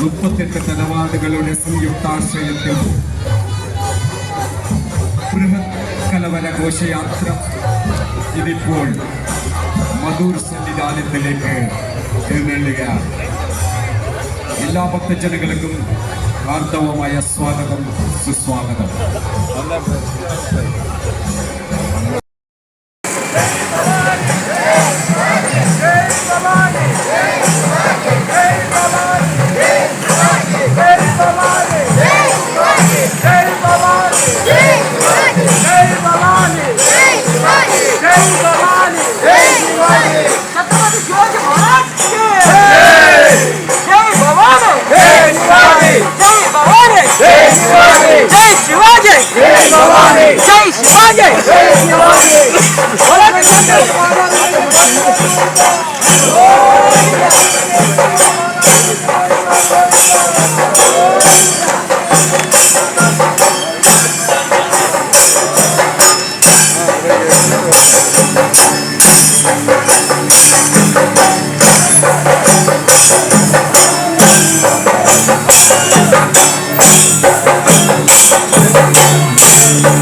മുപ്പത്തെട്ട് തലവാടുകളുടെ സംയുക്താശ്രയത്തിൽ കലവര ഘോഷയാത്ര ഇതിപ്പോൾ മധൂർ സന്നിധാനത്തിലേക്ക് എഴുന്നള്ളുകയാണ് എല്ലാ ഭക്തജനങ്ങൾക്കും ഹാർദവമായ സ്വാഗതം സുസ്വാഗതം.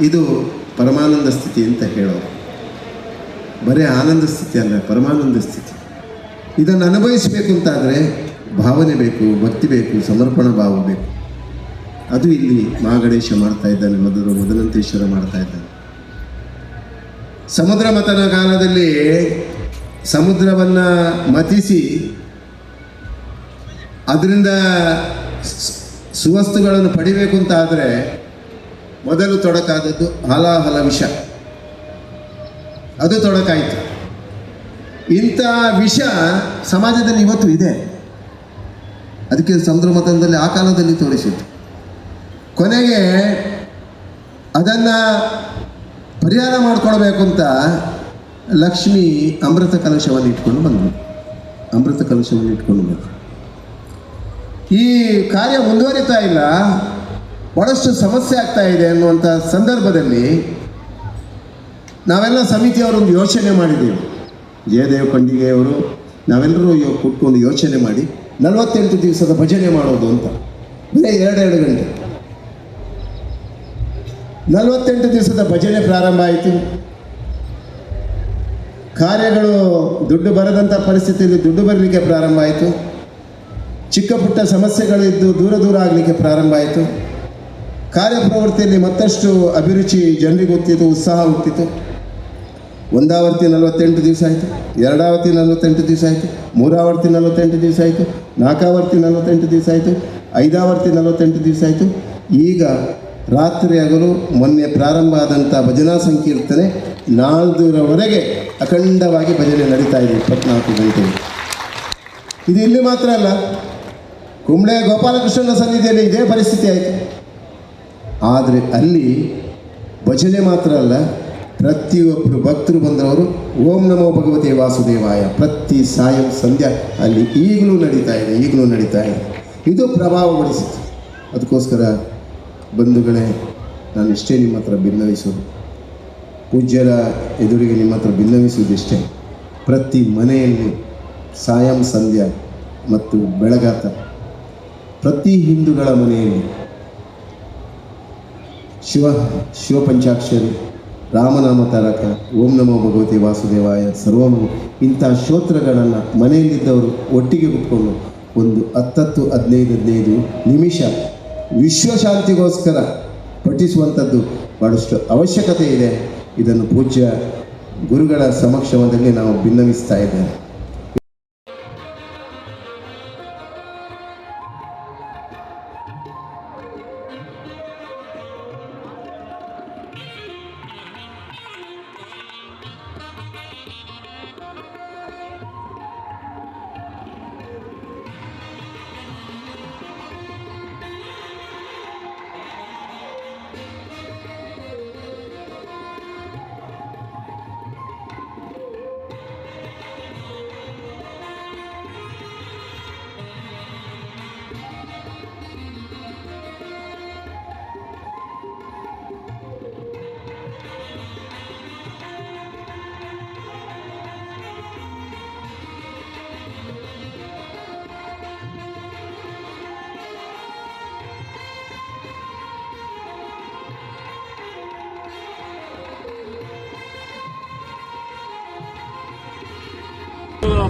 ಇದು ಪರಮಾನಂದ ಸ್ಥಿತಿ ಅಂತ ಹೇಳೋರು. ಬರೀ ಆನಂದ ಸ್ಥಿತಿ ಅಲ್ಲ, ಪರಮಾನಂದ ಸ್ಥಿತಿ. ಇದನ್ನು ಅನುಭವಿಸಬೇಕು ಅಂತಾದರೆ ಭಾವನೆ ಬೇಕು, ಭಕ್ತಿ ಬೇಕು, ಸಮರ್ಪಣಾ ಭಾವ ಬೇಕು. ಅದು ಇಲ್ಲಿ ಮಹಾಗಣೇಶ ಮಾಡ್ತಾ ಇದ್ದಾನೆ ಮೊದಲು ಮೊದಲಂತೇಶ್ವರ ಮಾಡ್ತಾ ಇದ್ದಾನೆ. ಸಮುದ್ರ ಮತನ ಕಾಲದಲ್ಲಿ ಸಮುದ್ರವನ್ನು ಮತಿಸಿ ಅದರಿಂದ ಸುವಸ್ತುಗಳನ್ನು ಪಡಿಬೇಕು ಅಂತ ಆದರೆ ಮೊದಲು ತೊಡಕಾದದ್ದು ಹಲಾಹಲ ವಿಷ. ಅದು ತೊಡಕಾಯಿತು. ಇಂಥ ವಿಷ ಸಮಾಜದಲ್ಲಿ ಇವತ್ತು ಇದೆ. ಅದಕ್ಕೆ ಸಮುದ್ರ ಮತನದಲ್ಲಿ ಆ ಕಾಲದಲ್ಲಿ ತೋರಿಸಿತ್ತು ಕೊನೆಗೆ ಅದನ್ನು ಪರಿಹಾರ ಮಾಡ್ಕೊಳ್ಬೇಕು ಅಂತ ಲಕ್ಷ್ಮಿ ಅಮೃತ ಕಲಶವನ್ನು ಇಟ್ಕೊಂಡು ಬಂದರು ಅಮೃತ ಕಲಶವನ್ನು ಇಟ್ಕೊಂಡು ಬಂದರು ಈ ಕಾರ್ಯ ಮುಂದುವರಿತಾ ಇಲ್ಲ. ಭಾಳಷ್ಟು ಸಮಸ್ಯೆ ಆಗ್ತಾ ಇದೆ ಅನ್ನುವಂಥ ಸಂದರ್ಭದಲ್ಲಿ ನಾವೆಲ್ಲ ಸಮಿತಿಯವರೊಂದು ಯೋಚನೆ ಮಾಡಿದ್ದೇವೆ. ಜಯದೇವ ಖಂಡಿಗೆಯವರು ನಾವೆಲ್ಲರೂ ಯೋ ಕೂತ್ಕೊಂಡು ಯೋಚನೆ ಮಾಡಿ ನಲವತ್ತೆಂಟು ದಿವಸದ ಭಜನೆ ಮಾಡೋದು ಅಂತ. ಬರೀ ಎರಡೆರಡು ಗಂಟೆ. ನಲವತ್ತೆಂಟು ದಿವಸದ ಭಜನೆ ಪ್ರಾರಂಭ ಆಯಿತು. ಕಾರ್ಯಗಳು ದುಡ್ಡು ಬರದಂಥ ಪರಿಸ್ಥಿತಿಯಲ್ಲಿ ದುಡ್ಡು ಬರಲಿಕ್ಕೆ ಪ್ರಾರಂಭ ಆಯಿತು. ಚಿಕ್ಕ ಪುಟ್ಟ ಸಮಸ್ಯೆಗಳಿದ್ದು ದೂರ ದೂರ ಆಗಲಿಕ್ಕೆ ಪ್ರಾರಂಭ ಆಯಿತು. ಕಾರ್ಯಪ್ರವೃತ್ತಿಯಲ್ಲಿ ಮತ್ತಷ್ಟು ಅಭಿರುಚಿ ಜನರಿಗೆ ಗೊತ್ತಿತ್ತು ಉತ್ಸಾಹ ಹುಟ್ಟಿತು. ಒಂದಾವರ್ತಿ ನಲವತ್ತೆಂಟು ದಿವಸ ಆಯಿತು, ಎರಡಾವರ್ತಿ ನಲವತ್ತೆಂಟು ದಿವಸ ಆಯಿತು, ಮೂರಾವರ್ತಿ ನಲವತ್ತೆಂಟು ದಿವಸ ಆಯಿತು, ನಾಲ್ಕಾವರ್ತಿ ನಲವತ್ತೆಂಟು ದಿವಸ ಆಯಿತು, ಐದಾವರ್ತಿ ನಲವತ್ತೆಂಟು ದಿವಸ ಆಯಿತು. ಈಗ ರಾತ್ರಿ ಹಗಲು ಮೊನ್ನೆ ಪ್ರಾರಂಭ ಆದಂಥ ಭಜನಾ ಸಂಕೀರ್ತನೆ ನಾಲ್ದರವರೆಗೆ ಅಖಂಡವಾಗಿ ಭಜನೆ ನಡೀತಾ ಇದೆ ಇಪ್ಪತ್ನಾಲ್ಕು ಗಂಟೆ ಇದು ಇಲ್ಲಿ ಮಾತ್ರ ಅಲ್ಲ, ಕುಂಬಳೆ ಗೋಪಾಲಕೃಷ್ಣನ ಸನ್ನಿಧಿಯಲ್ಲಿ ಇದೇ ಪರಿಸ್ಥಿತಿ ಆಯಿತು. ಆದರೆ ಅಲ್ಲಿ ಭಜನೆ ಮಾತ್ರ ಅಲ್ಲ ಪ್ರತಿಯೊಬ್ಬರು ಭಕ್ತರು ಬಂದವರು ಓಂ ನಮೋ ಭಗವತಿ ವಾಸುದೇವಾಯ, ಪ್ರತಿ ಸಾಯಂ ಸಂಧ್ಯಾ ಅಲ್ಲಿ ಈಗಲೂ ನಡೀತಾ ಇದೆ, ಈಗಲೂ ನಡೀತಾ ಇದೆ. ಇದು ಪ್ರಭಾವ ಅದಕ್ಕೋಸ್ಕರ ಬಂಧುಗಳೇ, ನಾನು ಇಷ್ಟೇ ನಿಮ್ಮ ಹತ್ರ ಭಿನ್ನವಿಸೋದು, ಪೂಜ್ಯರ ಎದುರಿಗೆ ನಿಮ್ಮ ಹತ್ರ ಭಿನ್ನವಿಸುವುದಿಷ್ಟೇ, ಪ್ರತಿ ಮನೆಯಲ್ಲಿ ಸಾಯಂ, ಸಂಧ್ಯಾ ಮತ್ತು ಬೆಳಗಾತ, ಪ್ರತಿ ಹಿಂದೂಗಳ ಮನೆಯಲ್ಲಿ ಶಿವ, ಶಿವಪಂಚಾಕ್ಷರಿ, ರಾಮನಾಮ ತಾರಕ, ಓಂ ನಮೋ ಭಗವತಿ ವಾಸುದೇವಾಯ ಸರ್ವಮು ಇಂಥ ಶ್ರೋತ್ರಗಳನ್ನು ಮನೆಯಲ್ಲಿದ್ದವರು ಒಟ್ಟಿಗೆ ಕುತ್ಕೊಂಡು ಒಂದು ಹತ್ತತ್ತು ಹದಿನೈದು ಹದಿನೈದು ನಿಮಿಷ ವಿಶ್ವಶಾಂತಿಗೋಸ್ಕರ ಪಠಿಸುವಂಥದ್ದು ಬಹಳಷ್ಟು ಅವಶ್ಯಕತೆ ಇದೆ. ಇದನ್ನು ಪೂಜ್ಯ ಗುರುಗಳ ಸಮಕ್ಷಮದಲ್ಲಿ ನಾವು ಭಿನ್ನವಿಸ್ತಾ ಇದ್ದೇವೆ.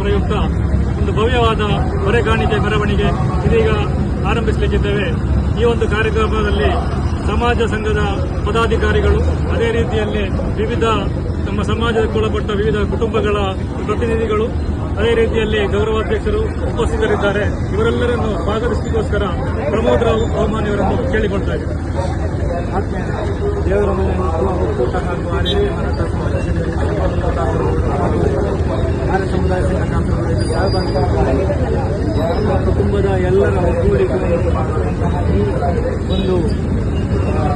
ಪ್ರಯುಕ್ತ ಒಂದು ಭವ್ಯವಾದ ಹೊರೆಗಾಣಿಕೆ ಮೆರವಣಿಗೆ ಇದೀಗ ಆರಂಭಿಸಲಿಕ್ಕಿದ್ದೇವೆ. ಈ ಒಂದು ಕಾರ್ಯಕ್ರಮದಲ್ಲಿ ಸಮಾಜ ಸಂಘದ ಪದಾಧಿಕಾರಿಗಳು, ಅದೇ ರೀತಿಯಲ್ಲಿ ವಿವಿಧ ನಮ್ಮ ಸಮಾಜಕ್ಕೆ ಒಳಪಟ್ಟ ವಿವಿಧ ಕುಟುಂಬಗಳ ಪ್ರತಿನಿಧಿಗಳು, ಅದೇ ರೀತಿಯಲ್ಲಿ ಗೌರವಾಧ್ಯಕ್ಷರು ಉಪಸ್ಥಿತರಿದ್ದಾರೆ. ಇವರೆಲ್ಲರನ್ನು ಭಾಗವಹಿಸಲಿಕ್ಕೋಸ್ಕರ ಪ್ರಮೋದ್ ರಾವ್ ಬಹುಮಾನ್ ಇವರನ್ನು ಕೇಳಿಕೊಳ್ತಾ ಇದ್ದಾರೆ. ಆರ್ಯ ಸಮುದಾಯ ಸಂಘಟನೆ ನಮ್ಮ ಕುಟುಂಬದ ಎಲ್ಲರ ಒಗ್ಗೂಡಿಕೆ ಒಂದು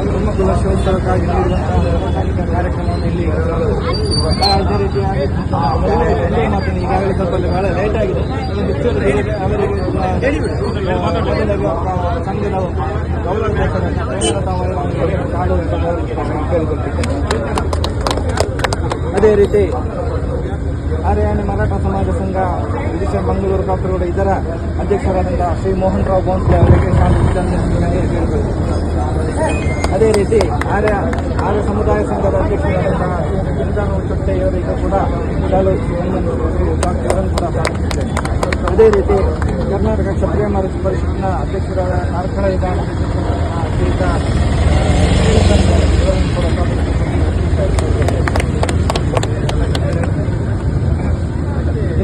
ಪ್ರಮುಖ ವರ್ಷೋತ್ಸವಕ್ಕಾಗಿ ನೀಡುವಂತಹ ಕಾರ್ಯಕ್ರಮವನ್ನು ಇಲ್ಲಿ ಅದೇ ರೀತಿಯಾಗಿ ಮತ್ತು ಈಗಾಗಲೇ ಸ್ವಲ್ಪ ಬಹಳ ಲೇಟ್ ಆಗಿದೆ. ಅವರಿಗೆ ಸಂಘದ ಅದೇ ರೀತಿ ಆರ್ಯಾಣಿ ಮರಾಠ ಸಮಾಜ ಸಂಘ ವಿದೇಶ ಮಂಗಳೂರು ಕಾಸರಗೋಡು ಇದರ ಅಧ್ಯಕ್ಷರಾದಂತಹ ಶ್ರೀ ಮೋಹನ್ ರಾವ್ ಗೋಂಸ್ಲೆ ಅವರಿಗೆ ಶಾಂತಿ ಅದೇ ರೀತಿ ಆರ್ಯ ಆರ್ಯ ಸಮುದಾಯ ಸಂಘದ ಅಧ್ಯಕ್ಷರಾದಂತಹ ಚಿಂತಾನು ಚೊಟ್ಟೆಯವರಿಗೂ ಕೂಡ ಶಾಲು ಇವರನ್ನು ಕೂಡ ಸ್ವಾಗತಿಸುತ್ತೇನೆ ಅದೇ ರೀತಿ ಕರ್ನಾಟಕ ಕ್ಷತ್ರಿಯ ಮರ- ಪರಿಷತ್ನ ಅಧ್ಯಕ್ಷರಾದ ಕಾರ್ಕಳ ವಿಧಾನ ಶ್ರೀಯುತ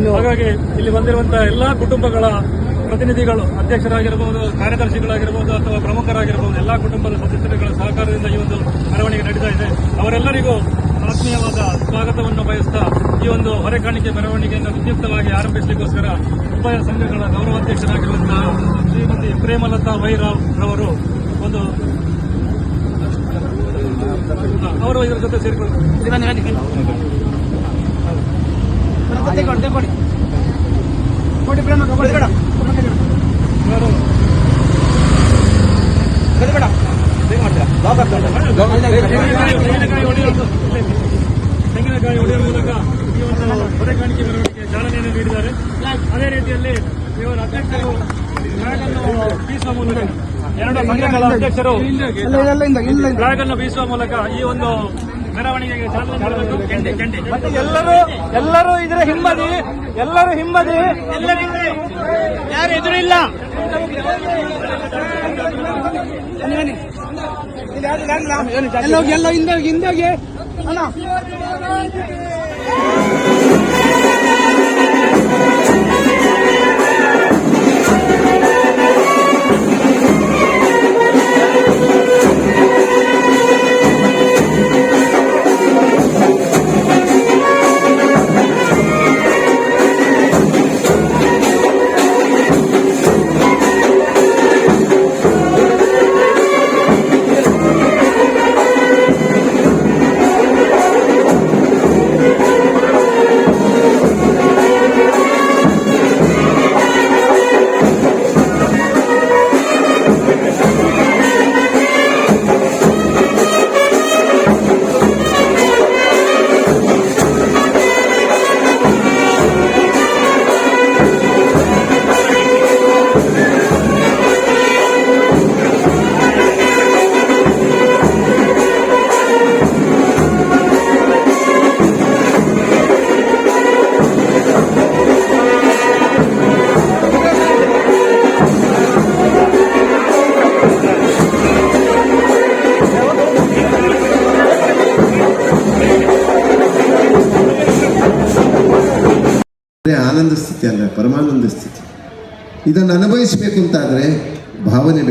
ಹಾಗಾಗಿ ಇಲ್ಲಿ ಬಂದಿರುವಂತಹ ಎಲ್ಲಾ ಕುಟುಂಬಗಳ ಪ್ರತಿನಿಧಿಗಳು ಅಧ್ಯಕ್ಷರಾಗಿರಬಹುದು ಕಾರ್ಯದರ್ಶಿಗಳಾಗಿರಬಹುದು ಅಥವಾ ಪ್ರಮುಖರಾಗಿರಬಹುದು ಎಲ್ಲಾ ಕುಟುಂಬದ ಸದಸ್ಯರುಗಳ ಸಹಕಾರದಿಂದ ಈ ಒಂದು ಮೆರವಣಿಗೆ ನಡೀತಾ ಇದೆ. ಅವರೆಲ್ಲರಿಗೂ ಆತ್ಮೀಯವಾದ ಸ್ವಾಗತವನ್ನು ಬಯಸ್ತಾ ಈ ಒಂದು ಹೊರೆಕಾಣಿಕೆ ಮೆರವಣಿಗೆಯನ್ನು ವಿದ್ಯುಕ್ತವಾಗಿ ಆರಂಭಿಸಲಿಕ್ಕೋಸ್ಕರ ಉಭಯ ಸಂಘಗಳ ಗೌರವಾಧ್ಯಕ್ಷರಾಗಿರುವಂತಹ ಶ್ರೀಮತಿ ಪ್ರೇಮಲತಾ ವೈರಾವ್ ರವರು ಒಂದು ಅವರು ಇದರ ಜೊತೆ ಸೇರಿಕೊಳ್ಳುತ್ತಾರೆ ತೆಂಗಿನಕಾಯಿ ಹೊಡೆಯುವ ಮೂಲಕ ಈ ಒಂದು ಹೊರೆಕಾಣಿಕೆ ಮೆರವಣಿಗೆ ಚಾಲನೆಯನ್ನು ನೀಡಿದ್ದಾರೆ. ಅದೇ ರೀತಿಯಲ್ಲಿ ಇವರ ಅಧ್ಯಕ್ಷರು ಬೀಸುವ ಮೂಲಕ ಎರಡು ಸಂಘಗಳ ಅಧ್ಯಕ್ಷರು ಬೀಸುವ ಮೂಲಕ ಈ ಒಂದು ಮತ್ತೆ ಎಲ್ಲರೂ ಎಲ್ಲರೂ ಇದ್ರೆ ಹಿಂಬದಿ ಎಲ್ಲರೂ ಹಿಂಬದಿ. ಯಾರು ಎದುರಿಲ್ಲ. ಎಲ್ಲ ಎಲ್ಲ ಹಿಂದೆ ಹಿಂದೋಗಿ. ಅಣ್ಣ. ಆನಂದ ಸ್ಥಿತಿ ಅಲ್ಲ ಪರಮಾನಂದ ಸ್ಥಿತಿ ಇದನ್ನು ಅನುಭವಿಸಬೇಕು ಅಂತಾದರೆ ಭಾವನೆ.